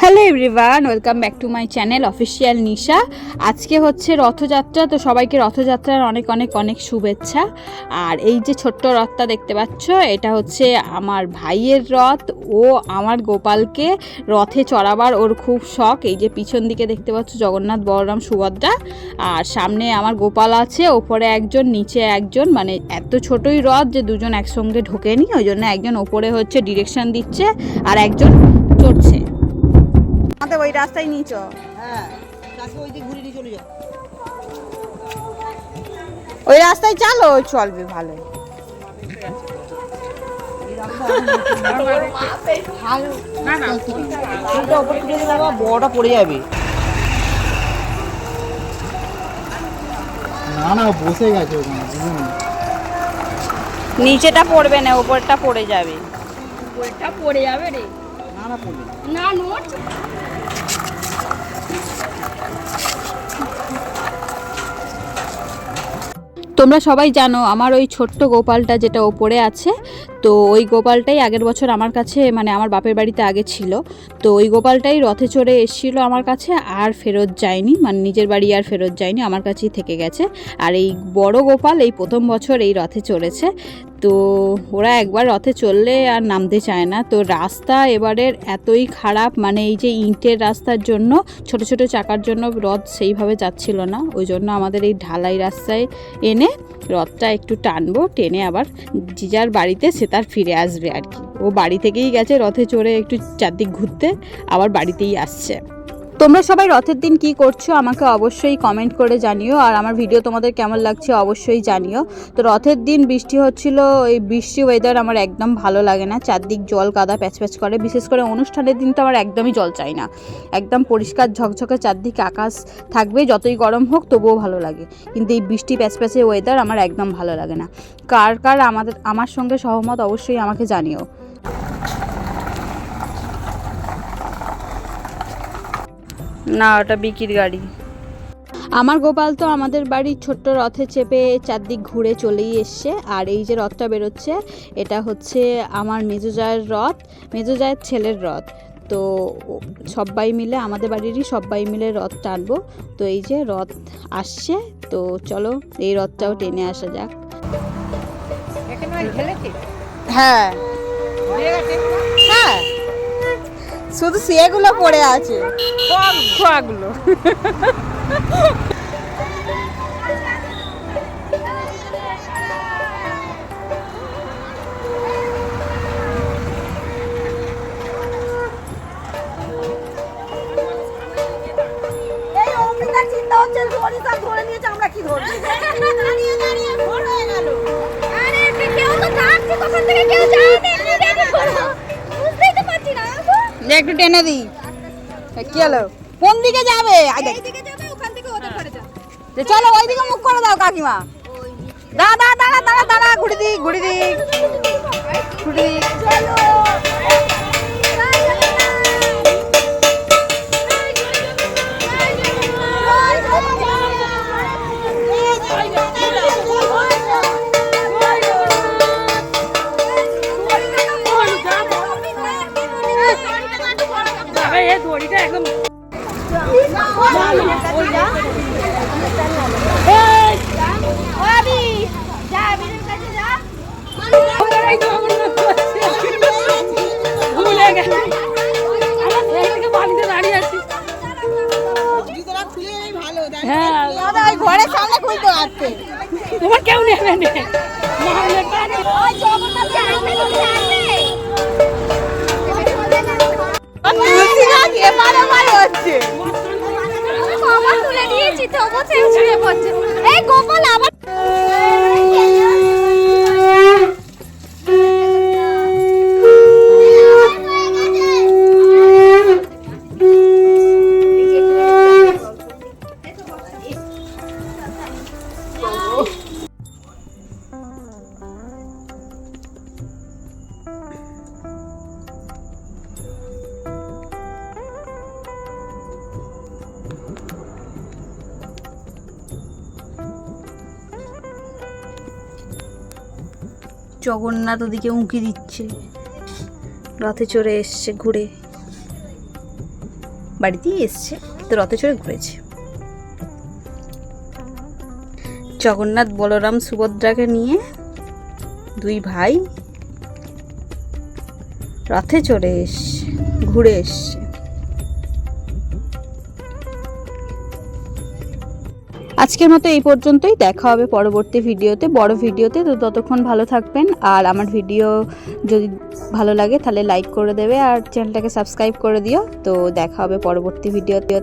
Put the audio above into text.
Hello everyone welcome back to my channel official Nisha আজকে হচ্ছে রথযাত্রা, তো সবাইকে রথযাত্রার অনেক অনেক অনেক শুভেচ্ছা। আর এই যে ছোট্ট রথটা দেখতে পাচ্ছ, এটা হচ্ছে আমার ভাইয়ের রথ, ও আমার গোপালকে রথে চড়াবার ওর খুব শখ। এই যে পিছন দিকে দেখতে পাচ্ছ জগন্নাথ, বলরাম, সুভদ্রা। আর সামনে আমার গোপাল আছে, ওপরে একজন, নিচে একজন। মানে এত ছোটই রথ যে দুজন একসঙ্গে ঢোকেনি, ওই জন্য একজন ওপরে হচ্ছে ডিরেকশন দিচ্ছে, আর একজন আমাদের ওই রাস্তায় নিয়ে চ হ্যাঁ কাছে ওই দিক ঘুরে নিয়ে চলে যাও ওই রাস্তায় চালো ওই চলবে ভালো বড়টা পড়ে যাবে না না বসে গেছে নিচেটা পড়বে না ওপরটা পড়ে যাবে। না না পড়বে না। তোমরা সবাই জানো আমার ওই ছোট্ট গোপালটা যেটা ওপরে আছে তো ওই গোপালটাই আগের বছর আমার কাছে মানে আমার বাপের বাড়িতে আগে ছিল। তো ওই গোপালটাই রথে চড়ে এসেছিল আমার কাছে, আর ফেরত যায়নি মানে নিজের বাড়ি আর ফেরত যায়নি, আমার কাছেই থেকে গেছে। আর এই বড় গোপাল এই প্রথম বছর এই রথে চড়েছে। তো ওরা একবার রথে চললে আর নামতে চায় না। তো রাস্তা এবারের এতই খারাপ মানে এই যে ইঁটের রাস্তার জন্য, ছোট ছোট চাকার জন্য রথ সেইভাবে যাচ্ছিল না। ওই জন্য আমাদের এই ঢালাই রাস্তায় এনে রথটা একটু টানবো, টেনে আবার যে যার বাড়িতে সে তার ফিরে আসবে আর কি। ও বাড়ি থেকেই গেছে, রথে চড়ে একটু চারদিক ঘুরতে, আবার বাড়িতেই আসছে। তোমরা সবাই রথের দিন কি করছ আমাকে অবশ্যই কমেন্ট করে জানিও, আর আমার ভিডিও তোমাদের কেমন লাগছে অবশ্যই জানিও। তো রথের দিন বৃষ্টি হচ্ছিল, এই বৃষ্টি ওয়েদার আমার একদম ভালো লাগে না, চারদিক জল কাদা প্যাচ প্যাচ করে, বিশেষ করে অনুষ্ঠানের দিন তো আমার একদমই জল চাই না। একদম পরিষ্কার ঝকঝকে চারদিক আকাশ থাকবে, যতই গরম হোক তবুও ভালো লাগে। কিন্তু এই বৃষ্টি প্যাচ প্যাচে ওয়েদার আমার একদম ভালো লাগে না। কার কার আমাদের, আমার সঙ্গে সহমত অবশ্যই আমাকে জানিও। না ওটা বিকির গাড়ি। আমার গোপাল তো আমাদের বাড়ির ছোট্ট রথে চেপে চারদিক ঘুরে চলেই এসছে। আর এই যে রথটা বেরোচ্ছে এটা হচ্ছে আমার মেজোজায়ের রথ মেজোজায়ের ছেলের রথ। তো সবাই মিলে আমাদের বাড়িরই সবাই মিলে রথ টানবো। তো এই যে রথ আসছে তো চলো এই রথটাও টেনে আসা যাক। হ্যাঁ। হ্যাঁ শুধু সেগুলো পড়ে আছে। খোয়াগুলো। চিন্তা হচ্ছে ধরি ধরে নিয়েছে আমরা কি ধরবো? দাঁড়িয়ে দাঁড়িয়ে ভোর হয়ে গেল আরে কেউ তো ডাকছে কখন থেকে কেউ যায়নি যে একটু টেনে দিই। কি হলো? কোন দিকে যাবে? চলো ওইদিকে মুখ করে দাও কাকিমা। দাঁড়া দাঁড়া দাঁড়া দাঁড়া ঘুরে দি ঘুরে দিক ঘুরে দিক ঘরের সামনে খুলতে পারছে তুলসী গাছ এপার ওপার হচ্ছে আমার তুলে দিয়েছি তো বসে শুয়ে পড়ছে। এই গোপাল আবার জগন্নাথ ওদিকে উঁকি দিচ্ছে। রথে চড়ে এসছে, ঘুরে। বাড়িতেই এসছে তো রথে চড়ে ঘুরেছে। জগন্নাথ বলরাম সুভদ্রাকে নিয়ে দুই ভাই রথে চড়ে এসছে ঘুরে এসছে। আজকের মতো এই পর্যন্তই। দেখা হবে পরবর্তী ভিডিওতে। বড় ভিডিওতে। তো ততক্ষণ ভালো থাকবেন। আর আমার ভিডিও যদি ভালো লাগে, তাহলে লাইক করে দেবে। আর চ্যানেলটাকে সাবস্ক্রাইব করে দিও। তো দেখা হবে পরবর্তী ভিডিওতে।